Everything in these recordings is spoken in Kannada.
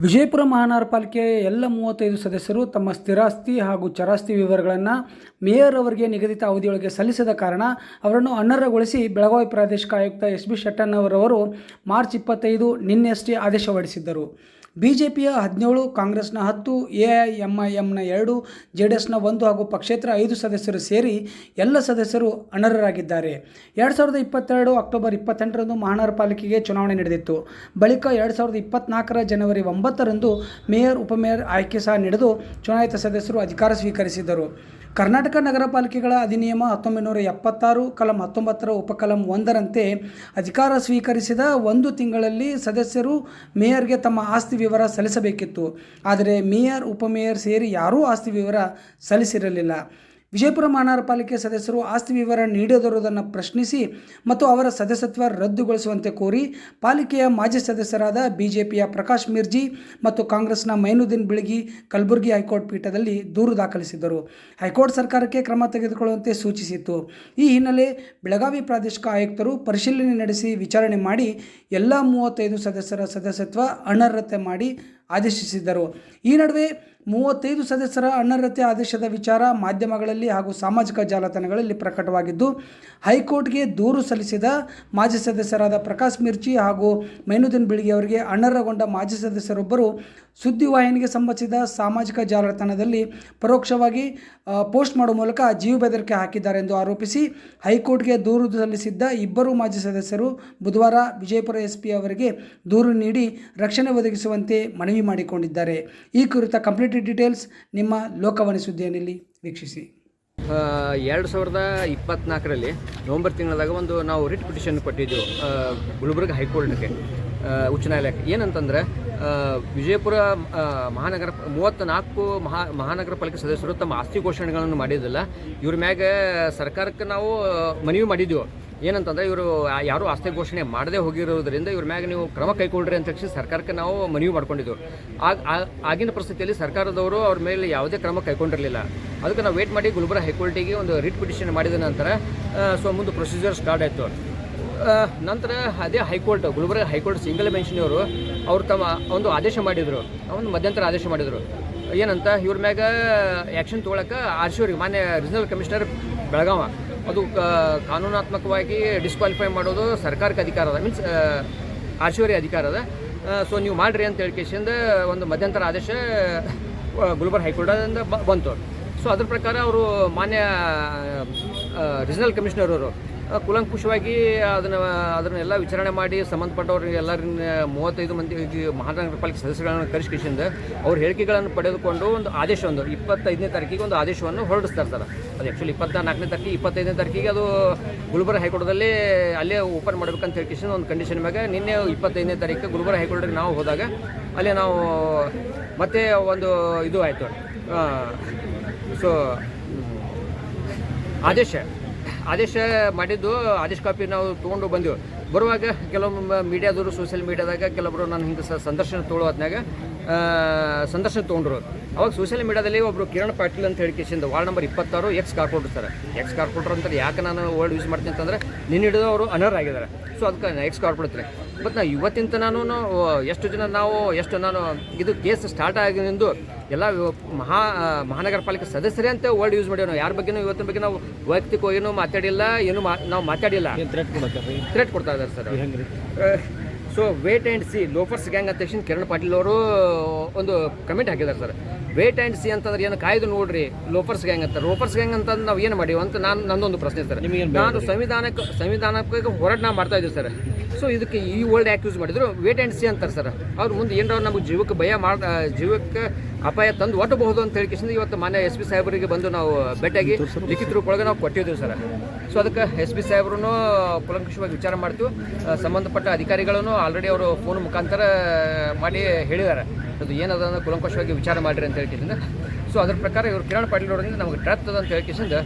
ವಿಜಯಪುರ ಮಹಾನಗರ ಪಾಲಿಕೆಯ ಎಲ್ಲ ಮೂವತ್ತೈದು ಸದಸ್ಯರು ತಮ್ಮ ಸ್ಥಿರಾಸ್ತಿ ಹಾಗೂ ಚರಾಸ್ತಿ ವಿವರಗಳನ್ನು ಮೇಯರ್ ಅವರಿಗೆ ನಿಗದಿತ ಅವಧಿಯೊಳಗೆ ಸಲ್ಲಿಸದ ಕಾರಣ ಅವರನ್ನು ಅನರ್ಹಗೊಳಿಸಿ ಬೆಳಗಾವಿ ಪ್ರಾದೇಶಿಕ ಆಯುಕ್ತ ಎಸ್ ಬಿ ಶೆಟ್ಟಣ್ಣವರವರು ಮಾರ್ಚ್ ಇಪ್ಪತ್ತೈದು ನಿನ್ನೆಯಷ್ಟೇ ಆದೇಶ ಹೊರಡಿಸಿದ್ದರು. ಬಿಜೆಪಿಯ ಹದಿನೇಳು, ಕಾಂಗ್ರೆಸ್ನ ಹತ್ತು ಎ ಐ ಎಂ ಐ ಎಂನ ಎರಡು ಜೆ ಡಿ ಎಸ್ನ ಒಂದು ಹಾಗೂ ಪಕ್ಷೇತರ ಐದು ಸದಸ್ಯರು ಸೇರಿ ಎಲ್ಲ ಸದಸ್ಯರು ಅನರ್ಹರಾಗಿದ್ದಾರೆ. ಎರಡು ಸಾವಿರದ ಇಪ್ಪತ್ತೆರಡು ಅಕ್ಟೋಬರ್ ಇಪ್ಪತ್ತೆಂಟರಂದು ಮಹಾನಗರ ಪಾಲಿಕೆಗೆ ಚುನಾವಣೆ ನಡೆದಿತ್ತು. ಬಳಿಕ ಎರಡು ಸಾವಿರದ ಇಪ್ಪತ್ನಾಲ್ಕರ ಜನವರಿ ಒಂಬತ್ತರಂದು ಮೇಯರ್, ಉಪಮೇಯರ್ ಆಯ್ಕೆ ಸಹ ನಡೆದು ಚುನಾಯಿತ ಸದಸ್ಯರು ಅಧಿಕಾರ ಸ್ವೀಕರಿಸಿದರು ಕರ್ನಾಟಕ ನಗರ ಪಾಲಿಕೆಗಳ ಅಧಿನಿಯಮ ಹತ್ತೊಂಬತ್ತು ನೂರ ಎಪ್ಪತ್ತಾರು, ಕಲಂ ಹತ್ತೊಂಬತ್ತರ ಉಪಕಲಂ ಒಂದರಂತೆ ಅಧಿಕಾರ ಸ್ವೀಕರಿಸಿದ ಒಂದು ತಿಂಗಳಲ್ಲಿ ಸದಸ್ಯರು ಮೇಯರ್ಗೆ ತಮ್ಮ ಆಸ್ತಿ ವಿವರ ಸಲ್ಲಿಸಬೇಕಿತ್ತು. ಆದರೆ ಮೇಯರ್ ಉಪಮೇಯರ್ ಸೇರಿ ಯಾರೂ ಆಸ್ತಿ ವಿವರ ಸಲ್ಲಿಸಿರಲಿಲ್ಲ. ವಿಜಯಪುರ ಮಹಾನಗರ ಪಾಲಿಕೆ ಸದಸ್ಯರು ಆಸ್ತಿ ವಿವರ ನೀಡದಿರುವುದನ್ನು ಪ್ರಶ್ನಿಸಿ ಮತ್ತು ಅವರ ಸದಸ್ಯತ್ವ ರದ್ದುಗೊಳಿಸುವಂತೆ ಕೋರಿ ಪಾಲಿಕೆಯ ಮಾಜಿ ಸದಸ್ಯರಾದ ಬಿಜೆಪಿಯ ಪ್ರಕಾಶ್ ಮಿರ್ಜಿ ಮತ್ತು ಕಾಂಗ್ರೆಸ್ನ ಮೈನುದ್ದೀನ್ ಬಿಳಗಿ ಕಲಬುರಗಿ ಹೈಕೋರ್ಟ್ ಪೀಠದಲ್ಲಿ ದೂರು ದಾಖಲಿಸಿದ್ದರು. ಹೈಕೋರ್ಟ್ ಸರ್ಕಾರಕ್ಕೆ ಕ್ರಮ ತೆಗೆದುಕೊಳ್ಳುವಂತೆ ಸೂಚಿಸಿತ್ತು. ಈ ಹಿನ್ನೆಲೆ ಬೆಳಗಾವಿ ಪ್ರಾದೇಶಿಕ ಆಯುಕ್ತರು ಪರಿಶೀಲನೆ ನಡೆಸಿ ವಿಚಾರಣೆ ಮಾಡಿ ಎಲ್ಲ ಮೂವತ್ತೈದು ಸದಸ್ಯರ ಸದಸ್ಯತ್ವ ಅನರ್ಹತೆ ಮಾಡಿ ಆದೇಶಿಸಿದ್ದರು. ಈ ನಡುವೆ ಮೂವತ್ತೈದು ಸದಸ್ಯರ ಅನರ್ಹತೆ ಆದೇಶದ ವಿಚಾರ ಮಾಧ್ಯಮಗಳಲ್ಲಿ ಹಾಗೂ ಸಾಮಾಜಿಕ ಜಾಲತಾಣಗಳಲ್ಲಿ ಪ್ರಕಟವಾಗಿದ್ದು, ಹೈಕೋರ್ಟ್ಗೆ ದೂರು ಸಲ್ಲಿಸಿದ ಮಾಜಿ ಸದಸ್ಯರಾದ ಪ್ರಕಾಶ್ ಮಿರ್ಚಿ ಹಾಗೂ ಮೈನುದ್ದೀನ್ ಬಿಳಿಗಿ ಅವರಿಗೆ ಅನರ್ಹಗೊಂಡ ಮಾಜಿ ಸದಸ್ಯರೊಬ್ಬರು ಸುದ್ದಿವಾಹಿನಿಗೆ ಸಂಬಂಧಿಸಿದ ಸಾಮಾಜಿಕ ಜಾಲತಾಣದಲ್ಲಿ ಪರೋಕ್ಷವಾಗಿ ಪೋಸ್ಟ್ ಮಾಡುವ ಮೂಲಕ ಜೀವ ಬೆದರಿಕೆ ಹಾಕಿದ್ದಾರೆ ಎಂದು ಆರೋಪಿಸಿ ಹೈಕೋರ್ಟ್ಗೆ ದೂರು ಸಲ್ಲಿಸಿದ್ದ ಇಬ್ಬರು ಮಾಜಿ ಸದಸ್ಯರು ಬುಧವಾರ ವಿಜಯಪುರ ಎಸ್ ಪಿ ಅವರಿಗೆ ದೂರು ನೀಡಿ ರಕ್ಷಣೆ ಒದಗಿಸುವಂತೆ ಮನವಿ ಮಾಡಿಕೊಂಡಿದ್ದಾರೆ. ಈ ಕುರಿತ ಕಂಪ್ಲೀಟ್ ಡೀಟೇಲ್ಸ್ ನಿಮ್ಮ ಲೋಕವಾಣಿ ಸುದ್ದಿಯಲ್ಲಿ ವೀಕ್ಷಿಸಿ. ಎರಡು ಸಾವಿರದ ಇಪ್ಪತ್ನಾಲ್ಕರಲ್ಲಿ ನವೆಂಬರ್ ತಿಂಗಳದಾಗ ಒಂದು ನಾವು ರಿಟ್ ಪಿಟಿಷನ್ ಕೊಟ್ಟಿದ್ದೆವು ಗುಲ್ಬರ್ಗ ಹೈಕೋರ್ಟ್ಗೆ ಉಚ್ಚ ನ್ಯಾಯಾಲಯಕ್ಕೆ. ಏನಂತಂದ್ರೆ ವಿಜಯಪುರ ಮಹಾನಗರ ಮೂವತ್ತ ನಾಲ್ಕು ಮಹಾ, ಮಹಾನಗರ ಪಾಲಿಕೆ ಸದಸ್ಯರು ತಮ್ಮ ಆಸ್ತಿ ಘೋಷಣೆಗಳನ್ನು ಮಾಡಿದ್ದಿಲ್ಲ. ಇವ್ರ ಮ್ಯಾಗ ಸರ್ಕಾರಕ್ಕೆ ನಾವು ಮನವಿ ಮಾಡಿದ್ದೆವು ಏನಂತಂದ್ರೆ ಇವರು ಯಾರು ಆಸ್ತಿ ಘೋಷಣೆ ಮಾಡದೆ ಹೋಗಿರೋದ್ರಿಂದ ಇವ್ರ ಮ್ಯಾಗ ನೀವು ಕ್ರಮ ಕೈಗೊಳ್ಳ್ರಿ ಅಂತ ತಕ್ಷಣ ಸರ್ಕಾರಕ್ಕೆ ನಾವು ಮನವಿ ಮಾಡ್ಕೊಂಡಿದ್ದೆವು ಆಗ ಆಗಿನ ಪರಿಸ್ಥಿತಿಯಲ್ಲಿ ಸರ್ಕಾರದವರು ಅವ್ರ ಮೇಲೆ ಯಾವುದೇ ಕ್ರಮ ಕೈಗೊಂಡಿರಲಿಲ್ಲ. ಅದಕ್ಕೆ ನಾವು ವೇಟ್ ಮಾಡಿ ಗುಲ್ಬರ್ಗ ಹೈಕೋರ್ಟಿಗೆ ಒಂದು ರಿಟ್ ಪಿಟಿಷನ್ ಮಾಡಿದ ನಂತರ ಸೊ ಮುಂದೆ ಪ್ರೊಸೀಜರ್ ಸ್ಟಾರ್ಟ್ ಆಯಿತು. ನಂತರ ಅದೇ high court, Gulbarga high court single ಬೆಂಚ್ನವರು ಅವರು ತಮ್ಮ ಒಂದು ಆದೇಶ ಮಾಡಿದರು. ಒಂದು ಮಧ್ಯಂತರ ಆದೇಶ ಮಾಡಿದರು. ಏನಂತ, ಇವ್ರ ಮ್ಯಾಗ ಆ್ಯಕ್ಷನ್ ತೊಗೊಳಕ್ಕೆ ಆರ್ ಮಾನ್ಯ ರೀಜನಲ್ ಕಮಿಷನರ್ ಬೆಳಗಾವ. ಅದು ಕಾನೂನಾತ್ಮಕವಾಗಿ ಡಿಸ್ಕ್ವಾಲಿಫೈ ಮಾಡೋದು ಸರ್ಕಾರಕ್ಕೆ ಅಧಿಕಾರ ಅದ ಮೀನ್ಸ್ ಆರ್ ಸಿ ಅಧಿಕಾರ ಅದ. ಸೊ ನೀವು ಮಾಡಿರಿ ಅಂತ ಹೇಳ್ಕೇಶಿಂದ ಒಂದು ಮಧ್ಯಂತರ ಆದೇಶ ಗುಲ್ಬರ್ ಗುಲ್ಬರ್ಗ ಹೈಕೋರ್ಟಿಂದ ಬಂತು. ಸೊ ಅದ್ರ ಪ್ರಕಾರ ಅವರು ಮಾನ್ಯ ರೀಜನಲ್ ಕಮಿಷನರ್ ಅವರು ಕೂಲಂಕುಷವಾಗಿ ಅದನ್ನು, ಅದನ್ನೆಲ್ಲ ವಿಚಾರಣೆ ಮಾಡಿ ಸಂಬಂಧಪಟ್ಟವ್ರಿಗೆ ಎಲ್ಲರನ್ನ ಮೂವತ್ತೈದು ಮಂದಿ ಮಹಾನಗರ ಪಾಲಿಕೆ ಕರೆಸಿ ಕರೆಸ್ಕಿಸಿಂದ ಅವ್ರ ಹೇಳಿಕೆಗಳನ್ನು ಪಡೆದುಕೊಂಡು ಒಂದು ಆದೇಶ ಒಂದು ಇಪ್ಪತ್ತೈದನೇ ತಾರೀಕಿಗೆ ಒಂದು ಆದೇಶವನ್ನು ಹೊರಡಿಸ್ತಾ ಇರ್ತಾರೆ. ಅದು ಆ್ಯಕ್ಚುಲಿ ಇಪ್ಪತ್ನಾಲ್ಕನೇ ತಾರೀಕಿಗೆ, ಇಪ್ಪತ್ತೈದನೇ ತಾರೀಕಿಗೆ ಅದು ಗುಲ್ಬರ್ಗ ಹೈಕೋರ್ಟ್ದಲ್ಲಿ ಅಲ್ಲೇ ಓಪನ್ ಮಾಡ್ಬೇಕಂತ ಹೇಳ್ಕಿಸಿದ ಒಂದು ಕಂಡೀಷನ್ ಮ್ಯಾಗ ನಿನ್ನೆ ಇಪ್ಪತ್ತೈದನೇ ತಾರೀಕು ಗುಲ್ಬರ್ಗ ಹೈಕೋರ್ಟ್ಗೆ ನಾವು ಹೋದಾಗ ಅಲ್ಲೇ ನಾವು ಮತ್ತೆ ಒಂದು ಇದು ಆಯಿತು. ಸೊ ಆದೇಶ. ಆದೇಶ ಮಾಡಿದ್ದು, ಆದೇಶ ಕಾಪಿ ನಾವು ತೊಗೊಂಡು ಬಂದೆವು. ಬರುವಾಗ ಕೆಲವೊಮ್ಮೆ ಮೀಡಿಯಾದವರು ಸೋಷಿಯಲ್ ಮೀಡಿಯಾದಾಗ ಕೆಲವೊಬ್ಬರು ನಾನು ಹಿಂಗೆ ಸಂದರ್ಶನ ತೊಗೊಳ್ಳೋ ಹೊತ್ನಾಗ ಸಂದರ್ಶನ ತೊಗೊಂಡ್ರು. ಅವಾಗ ಸೋಷಿಯಲ್ ಮೀಡಿಯಾದಲ್ಲಿ ಒಬ್ಬರು ಕಿರಣ್ ಪಾಟೀಲ್ ಅಂತ ಹೇಳಿ ಕೇಸಿಂದ ವಾರ್ಡ್ ನಂಬರ್ ಇಪ್ಪತ್ತಾರು ex corporator sir. Ex corporator ಅಂತ ಯಾಕೆ ನಾನು ವರ್ಡ್ ಯೂಸ್ ಮಾಡ್ತೀನಿ ಅಂತಂದ್ರೆ ನಿನ್ನ ಹಿಡಿದು ಅವರು ಅನರ್ ಆಗಿದ್ದಾರೆ. ಸೊ ಅದಕ್ಕೆ ಎಕ್ಸ್ ಕಾರ್ಪೊರೇಟರ್ ಬಟ್ ನಾ ಇವತ್ತಿಂತ ನಾನು ಎಷ್ಟು ಜನ ನಾವು ಎಷ್ಟು ನಾನು ಇದು ಕೇಸ್ ಸ್ಟಾರ್ಟ್ ಆಗಿದ್ದು ಎಲ್ಲ ಮಹಾ ಮಹಾನಗರ ಪಾಲಿಕೆ ಸದಸ್ಯರೇ ಅಂತ ವರ್ಡ್ ಯೂಸ್ ಮಾಡಿ ನಾವು ಯಾರ ಬಗ್ಗೆನೂ ಇವತ್ತಿನ ಬಗ್ಗೆ ನಾವು ವೈಯಕ್ತಿಕ ಏನೂ ಮಾತಾಡಿಲ್ಲ ಏನು ಮಾ ನಾವು ಮಾತಾಡಿಲ್ಲ. ಥ್ರೆಟ್ ಕೊಡ್ತಾ ಇದ್ದಾರೆ sir so wait and see loafers gang ಅಂತ ತಕ್ಷಣ ಕಿರಣ್ ಪಾಟೀಲ್ ಅವರು ಒಂದು ಕಮೆಂಟ್ ಹಾಕಿದ್ದಾರೆ ಸರ್. ವೇಟ್ ಆ್ಯಂಡ್ ಸಿ ಅಂತಂದ್ರೆ ಏನು ಕಾಯ್ದು ನೋಡ್ರಿ. ಲೋಫರ್ಸ್ ಗ್ಯಾಂಗ್ ಅಂತ. ಲೋಫರ್ಸ್ ಗ್ಯಾಂಗ್ ಅಂತ ನಾವು ಏನು ಮಾಡಿವಿ ಅಂತ ನಾನು ನಂದೊಂದು ಪ್ರಶ್ನೆ ಸರ್. ನಾನು ಸಂವಿಧಾನಕ್ಕೆ ಸಂವಿಧಾನಕ್ಕೆ ಹೋರಾಟ ನಾವು ಮಾಡ್ತಾ ಇದ್ದೀವಿ ಸರ್. ಸೊ ಇದಕ್ಕೆ ಈ ವರ್ಲ್ಡ್ ಯಾಕೆ ಯೂಸ್ ಮಾಡಿದ್ರು. ವೇಟ್ ಆ್ಯಂಡ್ ಸಿ ಅಂತಾರೆ ಸರ್. ಅವ್ರು ಮುಂದೆ ಏನಾರ ನಮಗೆ ಜೀವಕ್ಕೆ ಭಯ ಮಾಡ ಜೀವಕ್ಕೆ ಅಪಾಯ ತಂದು ಒಟ್ಟಬಹುದು ಅಂತ ಹೇಳಿ ಇವತ್ತು ಮಾನ್ಯ ಎಸ್ ಪಿ ಸಾಹೇಬರಿಗೆ ಬಂದು ನಾವು ಭೇಟಿಯಾಗಿ ಲಿಖಿತ ರೂಪೊಳಗೆ ನಾವು ಕೊಟ್ಟಿದ್ದೀವಿ ಸರ್. ಸೊ ಅದಕ್ಕೆ ಎಸ್ ಪಿ ಸಾಹೇಬ್ರೂ ಕೂಲಂಕುಷವಾಗಿ ವಿಚಾರ ಮಾಡ್ತೀವಿ. ಸಂಬಂಧಪಟ್ಟ ಅಧಿಕಾರಿಗಳನ್ನು ಆಲ್ರೆಡಿ ಅವರು ಫೋನ್ ಮುಖಾಂತರ ಮಾಡಿ ಹೇಳಿದ್ದಾರೆ. ಅದು ಏನದ ಕುಲಂಕುಷವಾಗಿ ವಿಚಾರ ಮಾಡಿರಿ ಅಂತ ಹೇಳ್ತಿದ್ದೀನಿ ಸೊ ಅದ್ರ ಪ್ರಕಾರ ಇವರು ಕಿರಣ್ ಪಾಟೀಲ್ ಅವರಿಂದ ನಮಗೆ ಅದ ಅಂತ ಹೇಳ್ಕಿಸಿಂದ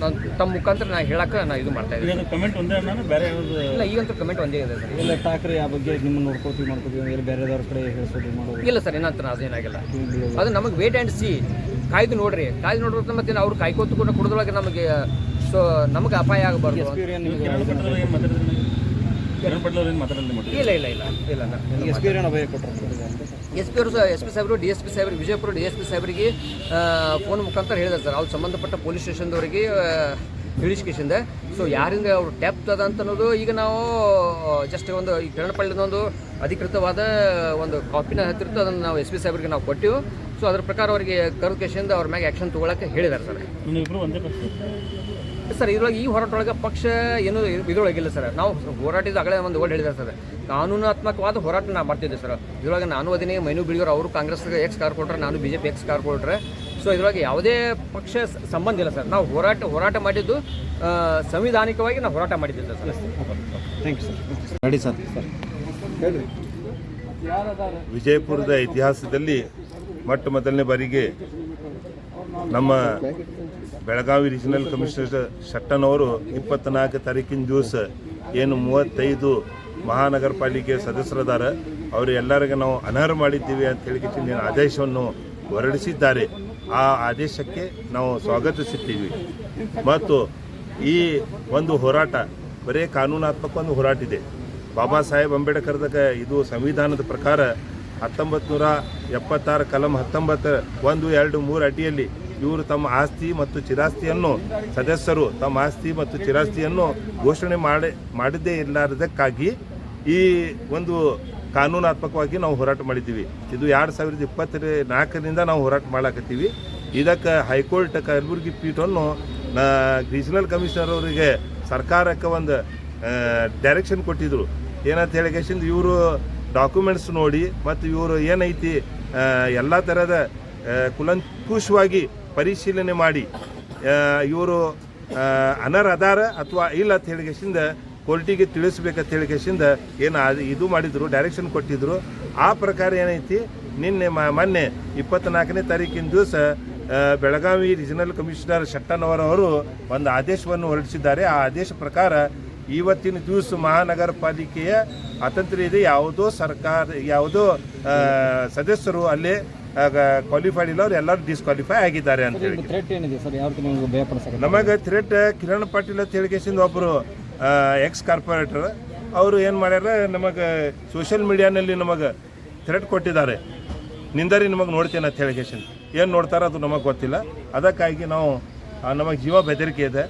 ನಾನು ತಮ್ಮ ಮುಖಾಂತರ ನಾ ಹೇಳಕ್ಕೆ ನಾ ಇದು ಮಾಡ್ತಾ ಇದ್ದೀನಿ. ಇದು ಕಮೆಂಟ್ ಒಂದೇ ನಾನು ಬೇರೆ ಇಲ್ಲ ಈಗಂತೂ ಕಮೆಂಟ್ ಒಂದೇ ಇದೆ ಸರ್. ಇಲ್ಲ ಠಾಕ್ರೆ ಆ ಬಗ್ಗೆ ನಿಮ್ಮ ನೋಡ್ಕೋತೀವಿ ಮಾಡ್ಕೋತೀವಿ ಇಲ್ಲ ಬೇರೆದವ್ರ ಕಡೆ ಹೇಳಿಸೋದು ಮಾಡೋದು. ಇಲ್ಲ ಸರ್ ಏನಂತ ಅದೇನಾಗಿಲ್ಲ ಅದು ನಮಗೆ ವೇಟ್ ಆ್ಯಂಡ್ ಸಿ ಕಾಯ್ದು ನೋಡ್ರಿ. ಕಾಯ್ದು ನೋಡ್ಬೇಕು ಮತ್ತೆ ಅವ್ರು ಕಾಯ್ಕೋತು ಕೂಡ ಕುಡಿದ್ರೊಳಗೆ ನಮಗೆ ಸೊ ನಮಗೆ ಅಪಾಯ ಆಗಬಾರ್ದು ಇಲ್ಲ ಇಲ್ಲ ಇಲ್ಲ ಇಲ್ಲ ನಾ- ಎಸ್ ಪಿ ಅವ್ರು ಭಯ ಕೊಟ್ಟರು ಎಸ್ ಪಿ ಅವರು ಸಹ ಎಸ್ ಪಿ ಸಾಹೇಬರು ಡಿ ಎಸ್ ಪಿ ಸಾಹೇಬರು ವಿಜಯಪುರ ಡಿ ಎಸ್ ಪಿ ಸಾಹೇಬರಿಗೆ ಫೋನ್ ಮುಖಾಂತರ ಹೇಳಿದ್ದಾರೆ ಸರ್. ಅವ್ರು ಸಂಬಂಧಪಟ್ಟ ಪೊಲೀಸ್ ಸ್ಟೇಷನ್ದವರಿಗೆ ತಿಳಿಸ್ಕೇಶಿಂದ ಸೊ ಯಾರಿಂದ ಅವ್ರು ಟ್ಯಾಪ್ ಅದ ಅಂತ ಅನ್ನೋದು ಈಗ ನಾವು ಜಸ್ಟ್ ಒಂದು ಈ ಕಿರಣಪಳ್ಳಿದ ಒಂದು ಅಧಿಕೃತವಾದ ಒಂದು ಕಾಪಿನ ಹತ್ತಿರತ್ತು ಅದನ್ನು ನಾವು ಎಸ್ ಪಿ ಸಾಹೇಬರಿಗೆ ನಾವು ಕೊಟ್ಟಿವು. ಸೊ ಅದ್ರ ಪ್ರಕಾರ ಅವರಿಗೆ ಕರುಕೇಶಿಂದ ಅವ್ರ ಮ್ಯಾಗೆ ಆ್ಯಕ್ಷನ್ ತೊಗೊಳಕ್ಕೆ ಹೇಳಿದ್ದಾರೆ ಸರ್. ಇಬ್ಬರು ಒಂದೇ ಪಕ್ಷ ಸರ್ ಇದ್ರೊಳಗೆ ಈ ಹೋರಾಟೊಳಗೆ ಪಕ್ಷ ಏನು ಇದ್ರೊಳಗಿಲ್ಲ ಸರ್. ನಾವು ಹೋರಾಟದ ಆಗಲೇ ಒಂದು ಓಡ್ ಹೇಳಿದ್ದಾರೆ ಸರ್. ಕಾನೂನಾತ್ಮಕವಾದ ಹೋರಾಟ ನಾವು ಮಾಡ್ತಿದ್ದೆ ಸರ್. ಇದ್ರೊಳಗೆ ನಾನು ಅದಿನೇ ಮೈನು ಬಿಳಿಯೋರು ಅವರು ಕಾಂಗ್ರೆಸ್ ಎಕ್ಸ್ ಕಾರ್ ಕೊಟ್ರೆ ನಾನು B J P ex car ಕೊಟ್ರೆ. ಸೊ ಇದ್ರೊಳಗೆ ಯಾವುದೇ ಪಕ್ಷ ಸಂಬಂಧ ಇಲ್ಲ ಸರ್. ನಾವು ಹೋರಾಟ ಹೋರಾಟ ಮಾಡಿದ್ದು ಸಂವಿಧಾನಿಕವಾಗಿ ನಾವು ಹೋರಾಟ ಮಾಡಿದ್ದೆ sir. Thank you sir. Sir ವಿಜಯಪುರದ ಇತಿಹಾಸದಲ್ಲಿ ಮೊಟ್ಟ ಮೊದಲನೇ ಬಾರಿಗೆ ನಮ್ಮ ಬೆಳಗಾವಿ ರೀಜನಲ್ ಕಮಿಷನರ್ ಶಟ್ಟನವರು ಇಪ್ಪತ್ನಾಲ್ಕು ತಾರೀಕಿನ ದಿವಸ ಏನು ಮೂವತ್ತೈದು ಮಹಾನಗರ ಪಾಲಿಕೆ ಸದಸ್ಯರದಾರ ಅವರು ಎಲ್ಲರಿಗೂ ನಾವು ಅನರ್ಹ ಮಾಡಿದ್ದೀವಿ ಅಂತ ಹೇಳಿ ಆದೇಶವನ್ನು ಹೊರಡಿಸಿದ್ದಾರೆ. ಆ ಆದೇಶಕ್ಕೆ ನಾವು ಸ್ವಾಗತಿಸುತ್ತೀವಿ. ಮತ್ತು ಈ ಒಂದು ಹೋರಾಟ, ಬರೀ ಕಾನೂನಾತ್ಮಕ ಒಂದು ಹೋರಾಟ ಇದೆ. ಬಾಬಾ ಸಾಹೇಬ್ ಅಂಬೇಡ್ಕರ್ದಾಗ ಇದು ಸಂವಿಧಾನದ ಪ್ರಕಾರ ಹತ್ತೊಂಬತ್ತು ನೂರ ಎಪ್ಪತ್ತಾರು, ಕಲಂ ಹತ್ತೊಂಬತ್ತು ಒಂದು, ಎರಡು, ಮೂರು ಅಡಿಯಲ್ಲಿ ಇವರು ತಮ್ಮ ಆಸ್ತಿ ಮತ್ತು ಚಿರಾಸ್ತಿಯನ್ನು ಸದಸ್ಯರು ತಮ್ಮ ಆಸ್ತಿ ಮತ್ತು ಚಿರಾಸ್ತಿಯನ್ನು ಘೋಷಣೆ ಮಾಡಿ, ಮಾಡಿದ್ದೇ ಇರಲಾರದಕ್ಕಾಗಿ ಈ ಒಂದು ಕಾನೂನಾತ್ಮಕವಾಗಿ ನಾವು ಹೋರಾಟ ಮಾಡಿದ್ದೀವಿ. ಇದು ಎರಡು ಸಾವಿರದ ಇಪ್ಪತ್ತರ ನಾಲ್ಕರಿಂದ ನಾವು ಹೋರಾಟ ಮಾಡಾಕತ್ತೀವಿ ಇದಕ್ಕೆ ಹೈಕೋರ್ಟ್ ಕಲಬುರಗಿ ಪೀಠವನ್ನು ರೀಜನಲ್ ಕಮಿಷನರ್ ಅವರಿಗೆ ಸರ್ಕಾರಕ್ಕೆ ಒಂದು ಡೈರೆಕ್ಷನ್ ಕೊಟ್ಟಿದ್ರು. ಏನಂತ ಹೇಳಿ ಕೇಸಿಂದ ಇವರು ಡಾಕ್ಯುಮೆಂಟ್ಸ್ ನೋಡಿ ಮತ್ತು ಇವರು ಏನೈತಿ ಎಲ್ಲ ಥರದ ಕುಲಂಕುಷವಾಗಿ ಪರಿಶೀಲನೆ ಮಾಡಿ ಇವರು ಅನರ್ಹದಾರ ಅಥವಾ ಇಲ್ಲ ಅಂತ ಹೇಳಿ ಕೇಸಿಂದ ಕೋರ್ಟಿಗೆ ತಿಳಿಸ್ಬೇಕಂತ ಹೇಳಿ ಕೇಸಿಂದ ಏನು ಇದು ಮಾಡಿದ್ರು ಡೈರೆಕ್ಷನ್ ಕೊಟ್ಟಿದ್ರು. ಆ ಪ್ರಕಾರ ಏನೈತಿ, ನಿನ್ನೆ ಮೊನ್ನೆ ಇಪ್ಪತ್ತ್ನಾಲ್ಕನೇ ತಾರೀಕಿನ ದಿವಸ ಬೆಳಗಾವಿ ರೀಜನಲ್ ಕಮಿಷನರ್ ಶೆಟ್ಟನವರವರು ಒಂದು ಆದೇಶವನ್ನು ಹೊರಡಿಸಿದ್ದಾರೆ. ಆ ಆದೇಶ ಪ್ರಕಾರ ಇವತ್ತಿನ ದಿವಸ ಮಹಾನಗರ ಪಾಲಿಕೆಯ ಅತಂತ್ರ ಇದೆ. ಯಾವುದೋ ಸರ್ಕಾರ, ಯಾವುದೋ ಸದಸ್ಯರು ಅಲ್ಲೇ ಕ್ವಾಲಿಫೈಡ್ ಇಲ್ಲ ಅವ್ರು ಎಲ್ಲರೂ ಡಿಸ್ಕ್ವಾಲಿಫೈ ಆಗಿದ್ದಾರೆ ಅಂತ ಹೇಳಿ ಥ್ರೆಟ್ ಏನಿದೆ ಸರ್? ಯಾವ ರೀತಿ ನಿಮಗೆ ನಮಗೆ ಥ್ರೆಟ್ ಕಿರಣ್ ಪಾಟೀಲ್ ಅಂತ ಹೇಳಿಕೆಸಿಂದ ಒಬ್ಬರು ಎಕ್ಸ್ ಕಾರ್ಪೊರೇಟರ್ ಅವರು ಏನು ಮಾಡ್ಯಾರ ನಮಗೆ ಸೋಷಿಯಲ್ ಮೀಡಿಯಾನಲ್ಲಿ ನಮಗೆ ಥ್ರೆಟ್ ಕೊಟ್ಟಿದ್ದಾರೆ. ನಿಂದರಿ ನಿಮಗೆ ನೋಡ್ತೇನೆ ಅಂತ ಹೇಳಿಕೆಸಿಂದ ಏನು ನೋಡ್ತಾರೋ ಅದು ನಮಗೆ ಗೊತ್ತಿಲ್ಲ. ಅದಕ್ಕಾಗಿ ನಾವು ನಮಗೆ ಜೀವ ಬೆದರಿಕೆ ಇದೆ.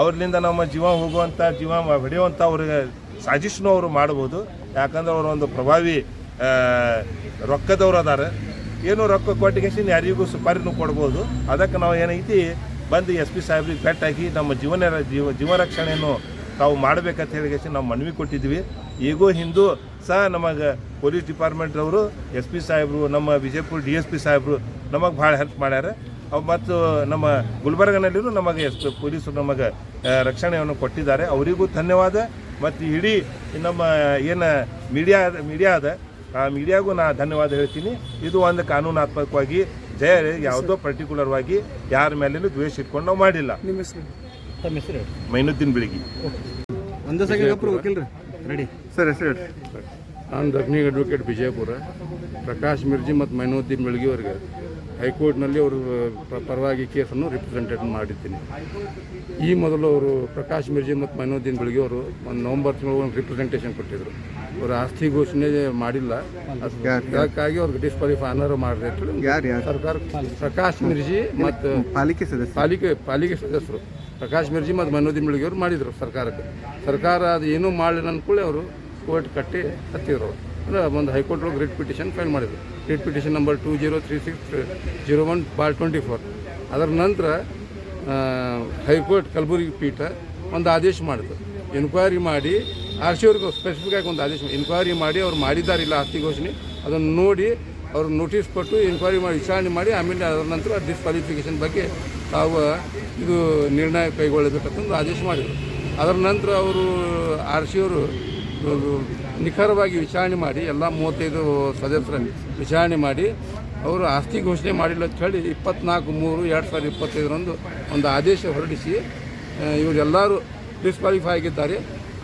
ಅವ್ರಲಿಂದ ನಮ್ಮ ಜೀವ ಹೋಗುವಂಥ ಜೀವ ಹೊಡೆಯುವಂಥ ಅವ್ರಿಗೆ ಸಾಜಿಸ್ನು ಅವರು ಮಾಡ್ಬೋದು. ಯಾಕಂದ್ರೆ ಅವರು ಒಂದು ಪ್ರಭಾವಿ ರೊಕ್ಕದವ್ರು ಅದಾರ. ಏನು ರೊಕ್ಕ ಕೊಟ್ಟಿಗೆಸಿಂದ ಯಾರಿಗೂ ಸುಪಾರಿನೂ ಕೊಡ್ಬೋದು. ಅದಕ್ಕೆ ನಾವು ಏನೈತಿ, ಬಂದು ಎಸ್ ಪಿ ಸಾಹೇಬ್ರಿಗೆ ಭೇಟಾಗಿ ನಮ್ಮ ಜೀವನ ಜೀವ ಜೀವ ರಕ್ಷಣೆಯನ್ನು ತಾವು ಮಾಡಬೇಕಂತ ಹೇಳಿಗೆಸಿ ನಾವು ಮನವಿ ಕೊಟ್ಟಿದ್ವಿ. ಈಗೂ ಹಿಂದೂ ಸಹ ನಮಗೆ ಪೊಲೀಸ್ ಡಿಪಾರ್ಟ್ಮೆಂಟ್ರವರು ಎಸ್ ಪಿ ಸಾಹೇಬರು, ನಮ್ಮ ವಿಜಯಪುರ ಡಿ ಎಸ್ ಪಿ ಸಾಹೇಬರು ನಮಗೆ ಭಾಳ ಹೆಲ್ಪ್ ಮಾಡ್ಯಾರ. ಅವು ಮತ್ತು ನಮ್ಮ ಗುಲ್ಬರ್ಗನಲ್ಲಿಯೂ ನಮಗೆ ಎಸ್ ಪೊಲೀಸರು ನಮಗೆ ರಕ್ಷಣೆಯನ್ನು ಕೊಟ್ಟಿದ್ದಾರೆ. ಅವರಿಗೂ ಧನ್ಯವಾದ. ಮತ್ತು ಇಡೀ ನಮ್ಮ ಏನು ಮೀಡಿಯಾ ಮೀಡಿಯಾ ಅದ ಆ ಮೀಡಿಯಾಗೂ ನಾ ಧನ್ಯವಾದ ಹೇಳ್ತೀನಿ. ಇದು ಒಂದು ಕಾನೂನಾತ್ಮಕವಾಗಿ ಜಯ ಯಾವುದೋ ಪರ್ಟಿಕ್ಯುಲರ್ವಾಗಿ ಯಾರ ಮೇಲೇನು ದ್ವೇಷ ಇಟ್ಕೊಂಡು ನಾವು ಮಾಡಿಲ್ಲ. ನಿಮ್ಮ ಹೆಸರು? ತಮ್ಮ ಹೆಸರು ಮೈನುದ್ದೀನ್ ಬೆಳಿಗ್ಗೆ ರೆಡಿ. ಸರ್ ಹೆಸರು ನಾನು ದಕ್ಷಿಣ ಅಡ್ವೊಕೇಟ್ ವಿಜಯಪುರ ಪ್ರಕಾಶ್ ಮಿರ್ಜಿ ಮತ್ತು ಮೈನೋದ್ದೀನ್ ಬೆಳಗಿಯವರಿಗೆ ಹೈಕೋರ್ಟ್ನಲ್ಲಿ ಅವರು ಪರವಾಗಿ ಕೇಸನ್ನು ರಿಪ್ರೆಸೆಂಟೇಟ್ ಮಾಡಿದ್ದೀನಿ. ಈ ಮೊದಲು ಅವರು ಪ್ರಕಾಶ್ ಮಿರ್ಜಿ ಮತ್ತು ಮೈನೋದ್ದೀನ್ ಬೆಳಗಿ ಅವರು ಒಂದು ನವಂಬರ್ ತಿಂಗಳು ಒಂದು ರಿಪ್ರೆಸೆಂಟೇಷನ್ ಕೊಟ್ಟಿದ್ದರು ಅವರ ಆಸ್ತಿ ಘೋಷಣೆ ಮಾಡಿಲ್ಲ. ಅದ್- ಅದಕ್ಕಾಗಿ ಅವ್ರಿಗೆ ಡಿಸ್ಕ್ವಾಲಿಫೈ ಅನರ್ಹ ಮಾಡಿದೆ ಸರ್ಕಾರ ಪ್ರಕಾಶ್ ಮಿರ್ಜಿ ಮತ್ತು ಪಾಲಿಕೆ ಸದಸ್ಯ ಪಾಲಿಕೆ ಪಾಲಿಕೆ ಸದಸ್ಯರು. ಪ್ರಕಾಶ್ ಮಿರ್ಜಿ ಮತ್ತು ಮನೋದಿ ಮಿಳ್ಗಿ ಅವರು ಮಾಡಿದರು ಸರ್ಕಾರಕ್ಕೆ. ಸರ್ಕಾರ ಅದು ಏನೂ ಮಾಡಲಿಲ್ಲ ಅಂದ್ಕೊಳ್ಳಿ ಅವರು ಕೋರ್ಟ್ ಕಟ್ಟಿ ಹತ್ತಿದ್ರು. ಅವರು ಅಂದರೆ ಒಂದು ಹೈಕೋರ್ಟ್ ಒಳಗೆ ರಿಟ್ ಪಿಟಿಷನ್ ಫೈಲ್ ಮಾಡಿದರು. Writ petition number two zero three six zero one bar twenty four ಅದರ ನಂತರ ಹೈಕೋರ್ಟ್ ಕಲಬುರಗಿ ಪೀಠ ಒಂದು ಆದೇಶ ಮಾಡಿತು ಎನ್ಕ್ವೈರಿ ಮಾಡಿ ಆರ್ ಸಿ ಅವ್ರಿಗೆ ಸ್ಪೆಸಿಫಿಕ್ ಆಗಿ ಒಂದು ಆದೇಶ ಇನ್ಕ್ವೈರಿ ಮಾಡಿ ಅವ್ರು ಮಾಡಿದ್ದಾರಿಲ್ಲ ಆಸ್ತಿ ಘೋಷಣೆ, ಅದನ್ನು ನೋಡಿ ಅವ್ರು ನೋಟಿಸ್ ಕೊಟ್ಟು ಇನ್ಕ್ವೈರಿ ಮಾಡಿ ವಿಚಾರಣೆ ಮಾಡಿ ಆಮೇಲೆ ಅದರ ನಂತರ ಡಿಸ್ಕ್ವಾಲಿಫಿಕೇಷನ್ ಬಗ್ಗೆ ತಾವು ಇದು ನಿರ್ಣಯ ಕೈಗೊಳ್ಳಬೇಕಂತಂದು ಆದೇಶ ಮಾಡಿದರು. ಅದರ ನಂತರ ಅವರು ಆರ್ ಸಿ ಅವರು ನಿಖರವಾಗಿ ವಿಚಾರಣೆ ಮಾಡಿ ಎಲ್ಲ ಮೂವತ್ತೈದು ಸದಸ್ಯರ ವಿಚಾರಣೆ ಮಾಡಿ ಅವರು ಆಸ್ತಿ ಘೋಷಣೆ ಮಾಡಿಲ್ಲ ಅಂತ ಹೇಳಿ ಇಪ್ಪತ್ನಾಲ್ಕು ಮೂರು ಎರಡು ಸಾವಿರದ ಇಪ್ಪತ್ತೈದರಂದು ಒಂದು ಆದೇಶ ಹೊರಡಿಸಿ ಇವರೆಲ್ಲರೂ ಡಿಸ್ಕ್ವಾಲಿಫೈ ಆಗಿದ್ದಾರೆ.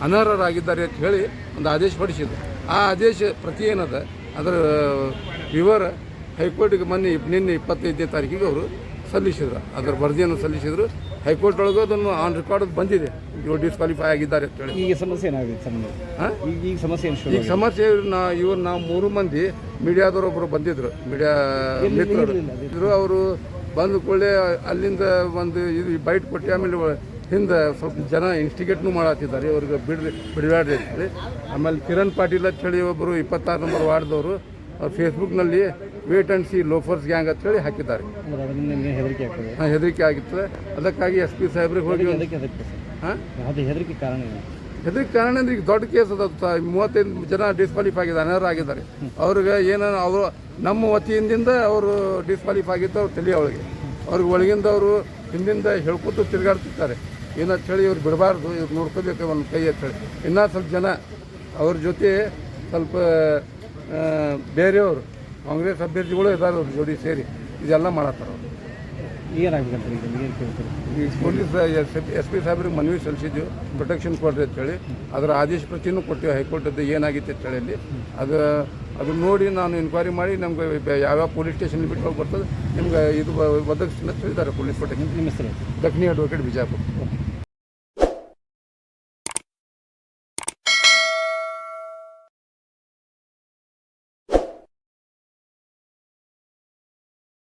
ಅನರ್ಹರಾಗಿದ್ದಾರೆ ಅಂತ ಹೇಳಿ ಒಂದು ಆದೇಶ ಪಡಿಸಿದ್ರು ಆ ಆದೇಶ ಪ್ರತಿ ಏನದ? ಅದರ ವಿವರ ಹೈಕೋರ್ಟಿಗೆ ಮೊನ್ನೆ ನಿನ್ನೆ ಇಪ್ಪತ್ತೈದನೇ ತಾರೀಕಿಗೆ ಅವರು ಸಲ್ಲಿಸಿದ್ರು. ಅದರ ವರದಿಯನ್ನು ಸಲ್ಲಿಸಿದ್ರು. ಹೈಕೋರ್ಟ್ ಒಳಗೆ ಅದನ್ನು ಆನ್ ರೆಕಾರ್ಡ್ ಬಂದಿದೆ. ಇವರು ಡಿಸ್ಕ್ವಾಲಿಫೈ ಆಗಿದ್ದಾರೆ ಅಂತೇಳಿ ಈಗ ಸಮಸ್ಯೆ ಏನಾಗಿದೆ ಹಾಂ ಈಗ ಸಮಸ್ಯೆ ಈಗ ಸಮಸ್ಯೆ ನಾ ಇವ್ರು ನಾವು ಮೂರು ಮಂದಿ ಮೀಡಿಯಾದವರು ಒಬ್ಬರು ಬಂದಿದ್ರು. ಮೀಡಿಯಾ ಮಿತ್ರರು. ಅವರು ಬಂದ ಕೂಡಲೇ ಅಲ್ಲಿಂದ ಒಂದು ಇದು ಬೈಟ್ ಕೊಟ್ಟು ಆಮೇಲೆ ಹಿಂದೆ ಸ್ವಲ್ಪ ಜನ ಇನ್ಸ್ಟಿಗೇಟ್ನು ಮಾಡತ್ತಿದ್ದಾರೆ ಇವ್ರಿಗೆ ಬಿಡ್ರಿ ಬಿಡಬೇಡ್ರಿ ಅಂತೇಳಿ. ಆಮೇಲೆ ಕಿರಣ್ ಪಾಟೀಲ್ ಅಂತ ಹೇಳಿ ಒಬ್ಬರು ಇಪ್ಪತ್ತಾರು ನಂಬರ್ ವಾರ್ಡ್ದವರು ಅವ್ರು ಫೇಸ್ಬುಕ್ನಲ್ಲಿ wait and see loafers gang ಅಂತೇಳಿ ಹಾಕಿದ್ದಾರೆ. ನಿಮಗೆ ಹೆದರಿಕೆ ಆಗ್ತದೆ. ಹಾಂ ಹೆದರಿಕೆ ಆಗಿತ್ತು ಅದಕ್ಕಾಗಿ ಎಸ್ ಪಿ ಸಾಹೇಬ್ರಿಗೆ ಹೋಗಿ ಹಾಂ? ಅದು ಹೆದರಿಕೆ ಕಾರಣ ಹೆದರಿಕೆ ಕಾರಣ ಅಂದ್ರೆ ಈಗ ದೊಡ್ಡ ಕೇಸ್ ಅದ ಮೂವತ್ತೈದು ಜನ ಡಿಸ್ಕ್ವಾಲಿಫೈ ಆಗಿದ್ದಾರೆ ಅನರ್ಹರಾಗಿದ್ದಾರೆ ಅವ್ರಿಗೆ ಏನೋ ಅವರು ನಮ್ಮ ವತಿಯಿಂದ ಅವರು ಡಿಸ್ಕ್ವಾಲಿಫೈ ಆಗಿತ್ತು ಅವ್ರು ತಲೆ ಅವಳಿಗೆ. ಅವ್ರಿಗೆ ಒಳಗಿಂದ ಅವರು ಹಿಂದಿಂದ ಹೇಳ್ಕೊತು ತಿರುಗಾಡ್ತಿರ್ತಾರೆ. ಏನಂತ ಹೇಳಿ ಇವ್ರು ಬಿಡಬಾರ್ದು ಇವ್ರು ನೋಡ್ಕೋಬೇಕು ಒಂದು ಕೈ ಅಂತ ಹೇಳಿ. ಇನ್ನೂ ಸ್ವಲ್ಪ ಜನ ಅವ್ರ ಜೊತೆ ಸ್ವಲ್ಪ ಬೇರೆಯವರು ಕಾಂಗ್ರೆಸ್ ಅಭ್ಯರ್ಥಿಗಳು ಇದ್ದಾರೆ ಅವ್ರ ಜೋಡಿ ಸೇರಿ. ಇದೆಲ್ಲ ಮಾಡತ್ತಾರ ಅವರು. ಏನಾಗಬೇಕಂತ ಈ ಪೊಲೀಸ್ ಎಸ್ ಪಿ ಸಾಹೇಬ್ರಿಗೆ ಮನವಿ ಸಲ್ಲಿಸಿದ್ವಿ ಪ್ರೊಟೆಕ್ಷನ್ ಕೊಡ್ರಿ ಅಂತೇಳಿ ಅದರ ಆದೇಶ ಪ್ರತಿನೂ ಕೊಟ್ಟಿವಿ ಹೈಕೋರ್ಟದ್ದು ಏನಾಗಿತ್ತು ಅಂತ ಹೇಳಿ ಅಲ್ಲಿ. ಅದು ಅದು ನೋಡಿ ನಾನು ಇನ್ಕ್ವೈರಿ ಮಾಡಿ ನಮ್ಗೆ ಯಾವ್ಯಾವ ಪೊಲೀಸ್ ಸ್ಟೇಷನ್ ಬಿಟ್ಟು ಹೋಗಿ ಬರ್ತದೆ ನಿಮ್ಗೆ ಇದು ಒದಗಿಸ್ತೀನಿ ಅಂತ ಹೇಳಿದ್ದಾರೆ ಪೊಲೀಸ್ ಪ್ರೊಟೆಕ್ಷನ್. ನಿಮ್ಮ ಹೆಸರು? ದಕ್ಷಿಣ ಅಡ್ವೊಕೇಟ್ ಬಿಜಾಪುರ.